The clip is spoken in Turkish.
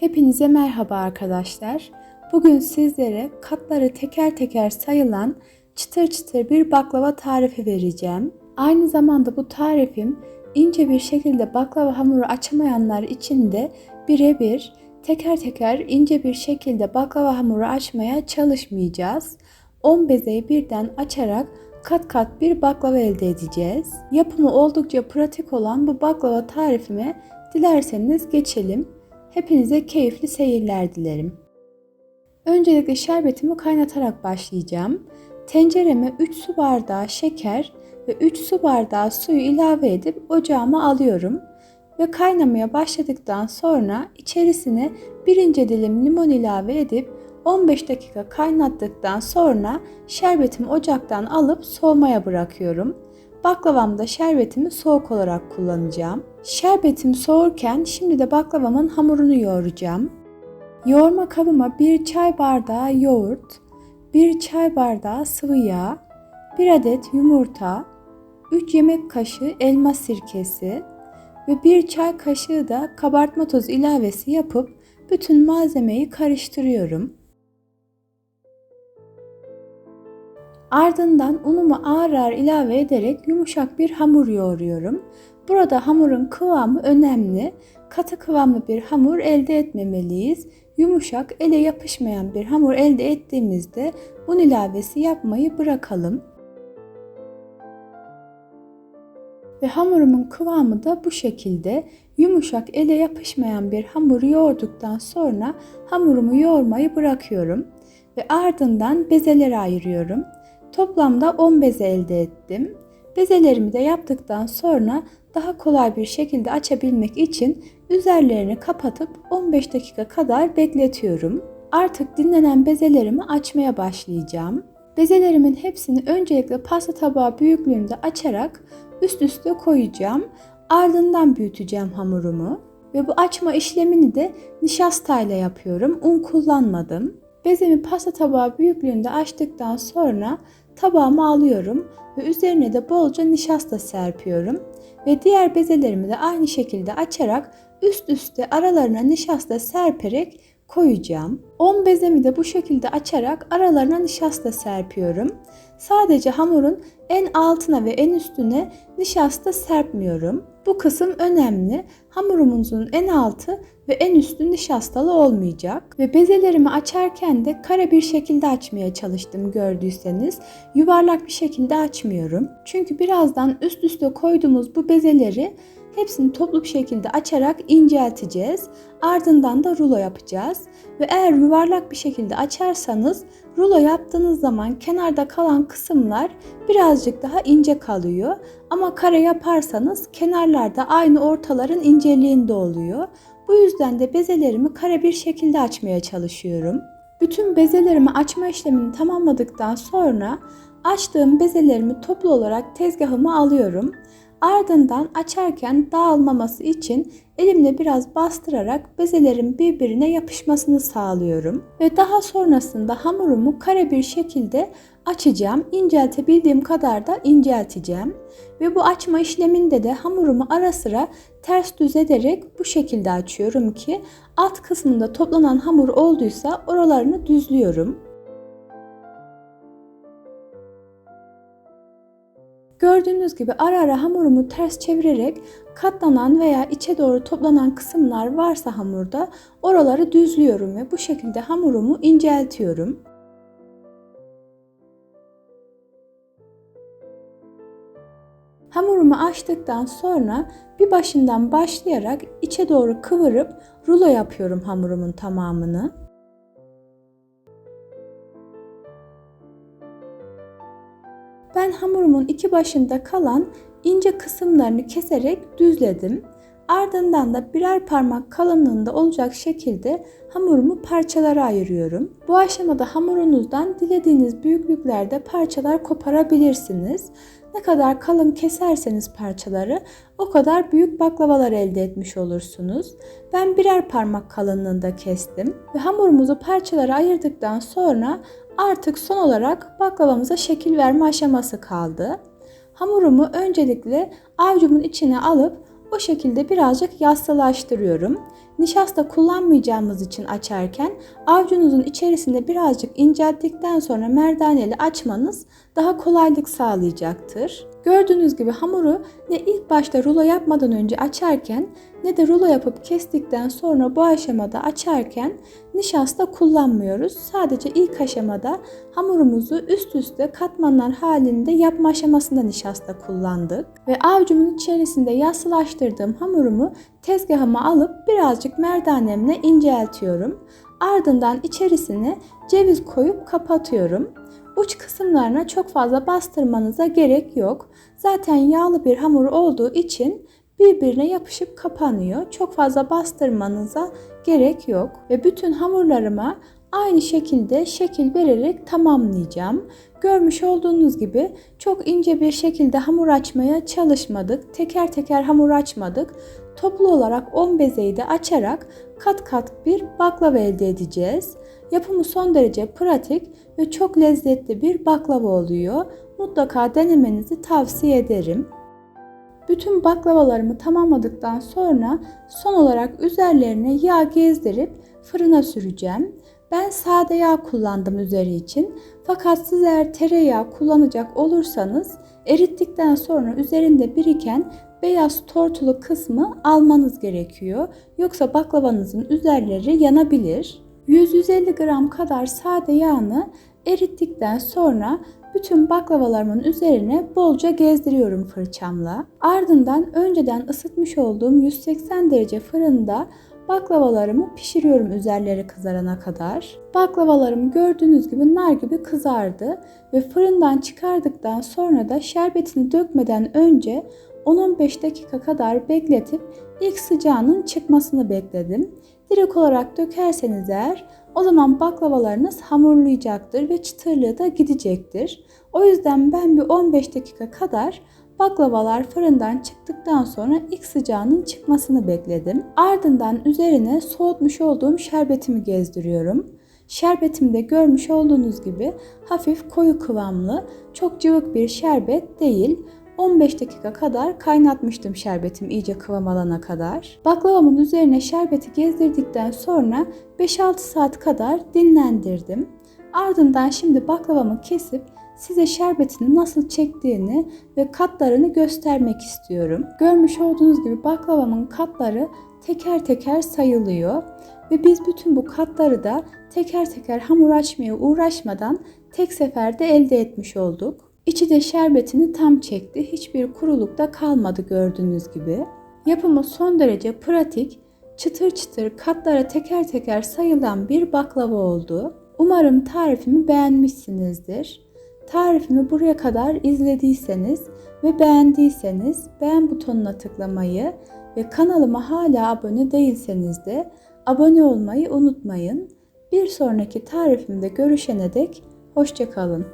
Hepinize merhaba arkadaşlar. Bugün sizlere katları teker teker sayılan çıtır çıtır bir baklava tarifi vereceğim. Aynı zamanda bu tarifim ince bir şekilde baklava hamuru açamayanlar için de birebir teker teker ince bir şekilde baklava hamuru açmaya çalışmayacağız. 10 bezeyi birden açarak kat kat bir baklava elde edeceğiz. Yapımı oldukça pratik olan bu baklava tarifime dilerseniz geçelim. Hepinize keyifli seyirler dilerim. Öncelikle şerbetimi kaynatarak başlayacağım. Tencereme 3 su bardağı şeker ve 3 su bardağı suyu ilave edip ocağıma alıyorum. Ve kaynamaya başladıktan sonra içerisine birinci dilim limon ilave edip 15 dakika kaynattıktan sonra şerbetimi ocaktan alıp soğumaya bırakıyorum. Baklavamda şerbetimi soğuk olarak kullanacağım. Şerbetim soğurken şimdi de baklavamın hamurunu yoğuracağım. Yoğurma kabıma 1 çay bardağı yoğurt, 1 çay bardağı sıvı yağ, 1 adet yumurta, 3 yemek kaşığı elma sirkesi ve 1 çay kaşığı da kabartma tozu ilavesi yapıp bütün malzemeyi karıştırıyorum. Ardından unumu ağır ağır ilave ederek yumuşak bir hamur yoğuruyorum. Burada hamurun kıvamı önemli. Katı kıvamlı bir hamur elde etmemeliyiz. Yumuşak, ele yapışmayan bir hamur elde ettiğimizde un ilavesi yapmayı bırakalım. Ve hamurumun kıvamı da bu şekilde. Yumuşak, ele yapışmayan bir hamuru yoğurduktan sonra hamurumu yoğurmayı bırakıyorum ve ardından bezelere ayırıyorum. Toplamda 10 beze elde ettim. Bezelerimi de yaptıktan sonra daha kolay bir şekilde açabilmek için üzerlerini kapatıp 15 dakika kadar bekletiyorum. Artık dinlenen bezelerimi açmaya başlayacağım. Bezelerimin hepsini öncelikle pasta tabağı büyüklüğünde açarak üst üste koyacağım. Ardından büyüteceğim hamurumu. Ve bu açma işlemini de nişastayla yapıyorum. Un kullanmadım. Bezemi pasta tabağı büyüklüğünde açtıktan sonra tabağıma alıyorum ve üzerine de bolca nişasta serpiyorum ve diğer bezelerimi de aynı şekilde açarak üst üste aralarına nişasta serperek koyacağım. 10 bezemi de bu şekilde açarak aralarına nişasta serpiyorum. Sadece hamurun en altına ve en üstüne nişasta serpmiyorum. Bu kısım önemli. Hamurumuzun en altı ve en üstü nişastalı olmayacak. Ve bezelerimi açarken de kare bir şekilde açmaya çalıştım gördüyseniz. Yuvarlak bir şekilde açmıyorum. Çünkü birazdan üst üste koyduğumuz bu bezeleri Hepsini toplu bir şekilde açarak incelteceğiz. Ardından da rulo yapacağız. Ve eğer yuvarlak bir şekilde açarsanız rulo yaptığınız zaman kenarda kalan kısımlar birazcık daha ince kalıyor. Ama kare yaparsanız kenarlarda aynı ortaların inceliğinde oluyor. Bu yüzden de bezelerimi kare bir şekilde açmaya çalışıyorum. Bütün bezelerimi açma işlemini tamamladıktan sonra açtığım bezelerimi toplu olarak tezgahıma alıyorum. Ardından açarken dağılmaması için elimle biraz bastırarak bezelerin birbirine yapışmasını sağlıyorum. Ve daha sonrasında hamurumu kare bir şekilde açacağım. İnceltebildiğim kadar da incelteceğim. Ve bu açma işleminde de hamurumu ara sıra ters düz ederek bu şekilde açıyorum ki alt kısmında toplanan hamur olduysa oralarını düzlüyorum. Gördüğünüz gibi ara ara hamurumu ters çevirerek katlanan veya içe doğru toplanan kısımlar varsa hamurda oraları düzlüyorum ve bu şekilde hamurumu inceltiyorum. Hamurumu açtıktan sonra bir başından başlayarak içe doğru kıvırıp rulo yapıyorum hamurumun tamamını. Hamurumun iki başında kalan ince kısımlarını keserek düzledim. Ardından da birer parmak kalınlığında olacak şekilde hamurumu parçalara ayırıyorum. Bu aşamada hamurunuzdan dilediğiniz büyüklüklerde parçalar koparabilirsiniz. Ne kadar kalın keserseniz parçaları o kadar büyük baklavalar elde etmiş olursunuz. Ben birer parmak kalınlığında kestim ve hamurumuzu parçalara ayırdıktan sonra Artık son olarak baklavamıza şekil verme aşaması kaldı. Hamurumu öncelikle avcumun içine alıp O şekilde birazcık yassılaştırıyorum. Nişasta kullanmayacağımız için açarken avucunuzun içerisinde birazcık incelttikten sonra merdaneli açmanız daha kolaylık sağlayacaktır. Gördüğünüz gibi hamuru ne ilk başta rulo yapmadan önce açarken ne de rulo yapıp kestikten sonra bu aşamada açarken nişasta kullanmıyoruz. Sadece ilk aşamada hamurumuzu üst üste katmanlar halinde yapma aşamasında nişasta kullandık. Ve avucumun içerisinde yassılaştırdığım hamurumu tezgahıma alıp birazcık merdanemle inceltiyorum. Ardından içerisine ceviz koyup kapatıyorum. Uç kısımlarına çok fazla bastırmanıza gerek yok. Zaten yağlı bir hamur olduğu için birbirine yapışıp kapanıyor. Çok fazla bastırmanıza gerek yok. Ve bütün hamurlarıma aynı şekilde şekil vererek tamamlayacağım. Görmüş olduğunuz gibi çok ince bir şekilde hamur açmaya çalışmadık. Teker teker hamur açmadık. Toplu olarak 10 bezeyi de açarak kat kat bir baklava elde edeceğiz. Yapımı son derece pratik ve çok lezzetli bir baklava oluyor. Mutlaka denemenizi tavsiye ederim. Bütün baklavalarımı tamamladıktan sonra son olarak üzerlerine yağ gezdirip fırına süreceğim. Ben sade yağ kullandım üzeri için. Fakat siz eğer tereyağı kullanacak olursanız erittikten sonra üzerinde biriken beyaz tortulu kısmı almanız gerekiyor. Yoksa baklavanızın üzerleri yanabilir. 100-150 gram kadar sade yağını erittikten sonra bütün baklavalarımın üzerine bolca gezdiriyorum fırçamla. Ardından önceden ısıtmış olduğum 180 derece fırında baklavalarımı pişiriyorum üzerleri kızarana kadar. Baklavalarım gördüğünüz gibi nar gibi kızardı ve fırından çıkardıktan sonra da şerbetini dökmeden önce 10-15 dakika kadar bekletip ilk sıcağının çıkmasını bekledim. Direkt olarak dökerseniz eğer o zaman baklavalarınız hamurlayacaktır ve çıtırlığı da gidecektir. O yüzden ben bir 15 dakika kadar baklavalar fırından çıktıktan sonra ilk sıcağının çıkmasını bekledim. Ardından üzerine soğutmuş olduğum şerbetimi gezdiriyorum. Şerbetimde görmüş olduğunuz gibi hafif koyu kıvamlı, çok cıvık bir şerbet değil. 15 dakika kadar kaynatmıştım şerbetimi iyice kıvam alana kadar. Baklavamın üzerine şerbeti gezdirdikten sonra 5-6 saat kadar dinlendirdim. Ardından şimdi baklavamı kesip size şerbetini nasıl çektiğini ve katlarını göstermek istiyorum. Görmüş olduğunuz gibi baklavamın katları teker teker sayılıyor ve biz bütün bu katları da teker teker hamur açmaya uğraşmadan tek seferde elde etmiş olduk. İçi de şerbetini tam çekti. Hiçbir kuruluk da kalmadı gördüğünüz gibi. Yapımı son derece pratik, çıtır çıtır katlara teker teker sayılan bir baklava oldu. Umarım tarifimi beğenmişsinizdir. Tarifimi buraya kadar izlediyseniz ve beğendiyseniz beğen butonuna tıklamayı ve kanalıma hala abone değilseniz de abone olmayı unutmayın. Bir sonraki tarifimde görüşene dek hoşçakalın.